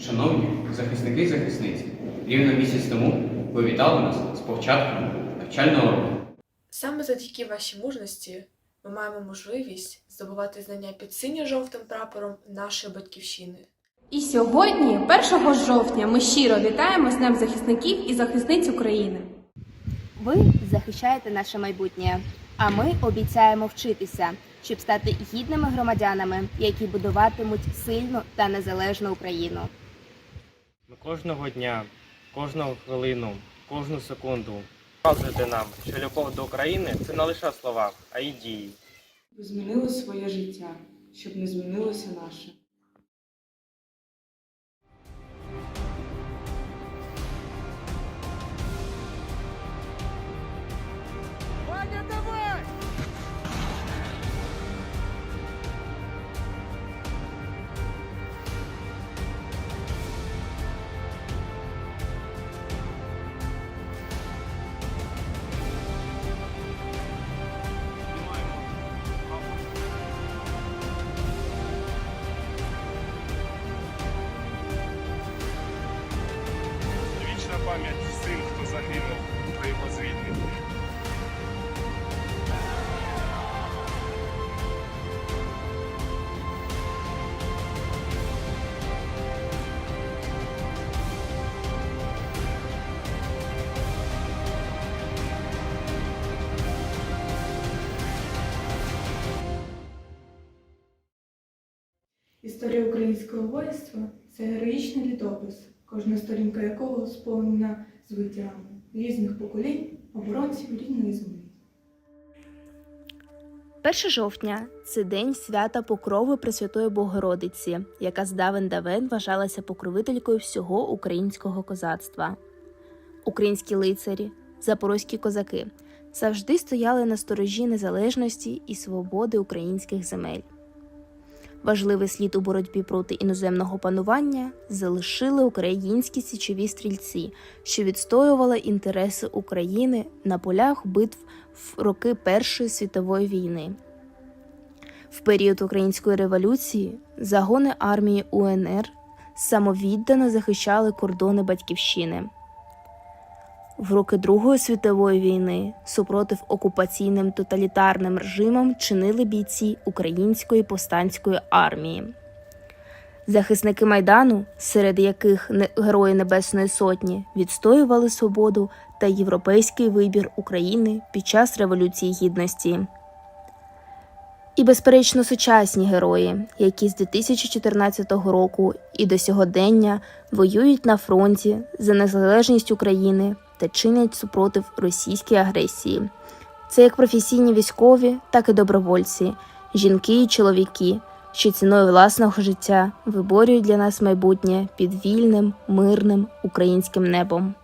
Шановні захисники і захисниці, рівно місяць тому ви вітали нас з початком навчального року. Саме завдяки вашій мужності ми маємо можливість здобувати знання під синьо-жовтим прапором нашої батьківщини. І сьогодні, 1 жовтня, ми щиро вітаємо з Днем захисників і захисниць України. Ви захищаєте наше майбутнє, а ми обіцяємо вчитися, щоб стати гідними громадянами, які будуватимуть сильну та незалежну Україну. Кожного дня, кожну хвилину, кожну секунду Показуйте нам, що любов до України це не лише слова, а й дії. Ви змінили своє життя, щоб не змінилося наше. Загинув звільненні. Історія українського воїнства це героїчний літопис, кожна сторінка якого сповнена звитягами різних поколінь оборонців рідної землі. 1 жовтня це день свята Покрови Пресвятої Богородиці, яка з давен давен вважалася покровителькою всього українського козацтва. Українські лицарі, запорозькі козаки завжди стояли на сторожі незалежності і свободи українських земель. Важливий слід у боротьбі проти іноземного панування залишили українські січові стрільці, що відстоювали інтереси України на полях битв в роки Першої світової війни. В період Української революції загони армії УНР самовіддано захищали кордони Батьківщини. В роки Другої світової війни супротив окупаційним тоталітарним режимам чинили бійці Української повстанської армії. Захисники Майдану, серед яких Герої Небесної Сотні, відстоювали свободу та європейський вибір України під час Революції Гідності. І, безперечно, сучасні герої, які з 2014 року і до сьогодення воюють на фронті за незалежність України та чинять супротив російській агресії. Це як професійні військові, так і добровольці, жінки і чоловіки, що ціною власного життя виборюють для нас майбутнє під вільним, мирним українським небом.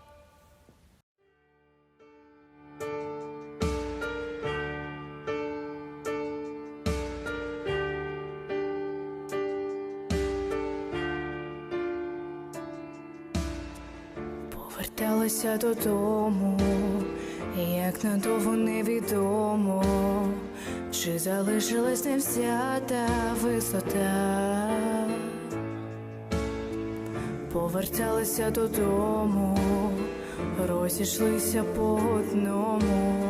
Поверталася додому, як надовго невідомо, чи залишилась невзята висота. Поверталася додому, розійшлися по одному,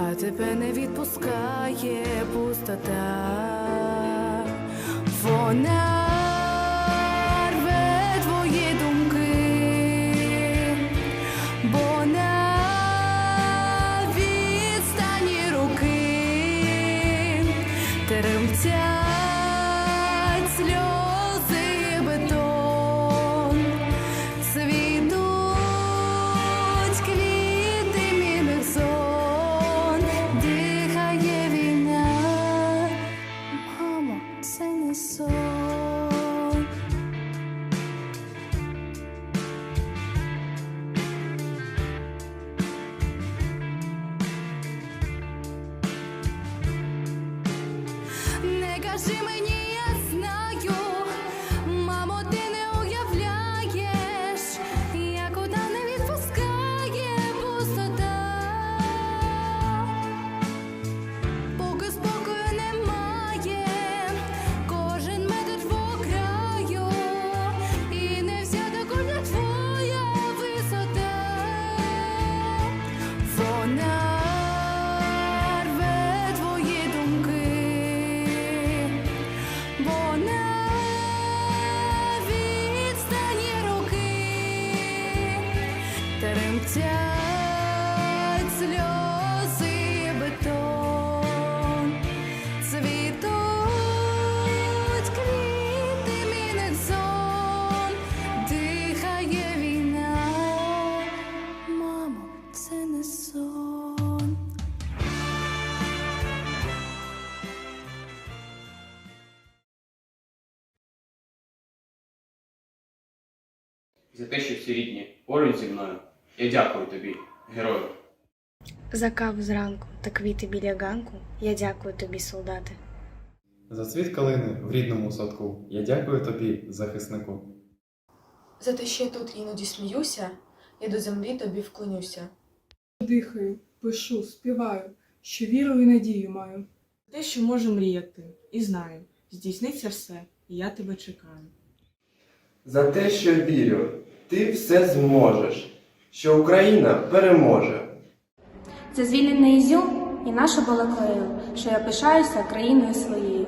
а тебе не відпускає пустота. Вона тремтять Не кажи мені, і за те, що всі рідні поруч зі мною. Я дякую тобі, герою. За каву зранку та квіти біля ганку я дякую тобі, солдати. За цвіт калини в рідному садку. Я дякую тобі, захиснику. За те, що я тут іноді сміюся, я до землі тобі вклонюся. Дихаю, пишу, співаю, що віру і надію маю. Те, що можу мріяти, і знаю, здійсниться все, і я тебе чекаю. За те, що вірю, ти все зможеш, що Україна переможе. За звільнений Ізюм і нашу Балаклею, що я пишаюся країною своєю.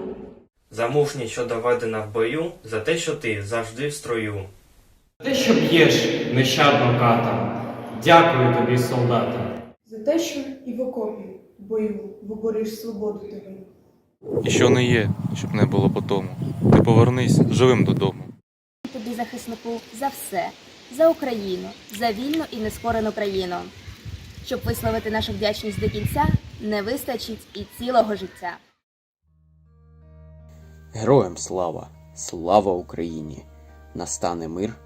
За мужність, що доведена в бою, за те, що ти завжди в строю. Те, що б'єш нещадно ката. Дякую тобі, солдата. За те, що і в окопі, в бою вибориш свободу тебе. І що не є, щоб не було по тому. Ти повернись живим додому. Захиснику, за все, за Україну, за вільну і нескорену країну. Щоб висловити нашу вдячність до кінця, не вистачить і цілого життя. Героям слава! Слава Україні! Настане мир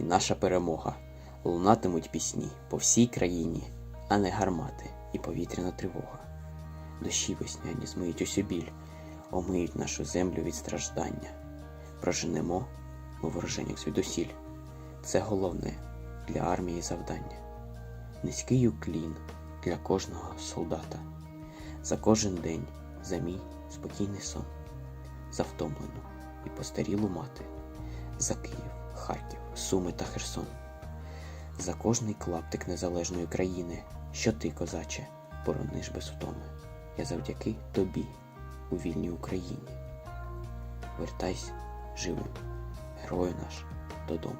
і наша перемога. Лунатимуть пісні по всій країні, а не гармати і повітряна тривога. Дощі весняні змиють усю біль, омиють нашу землю від страждання. Проженемо ми вороженях звідусіль. Це головне для армії завдання. Низький уклін для кожного солдата. За кожен день, за мій спокійний сон за втомлену і постарілу мати, за Київ, Харків, Суми та Херсон, за кожний клаптик незалежної країни, що ти, козаче, борониш без втоми. Я завдяки тобі у вільній Україні. Вертайся живим, герою наш, додому.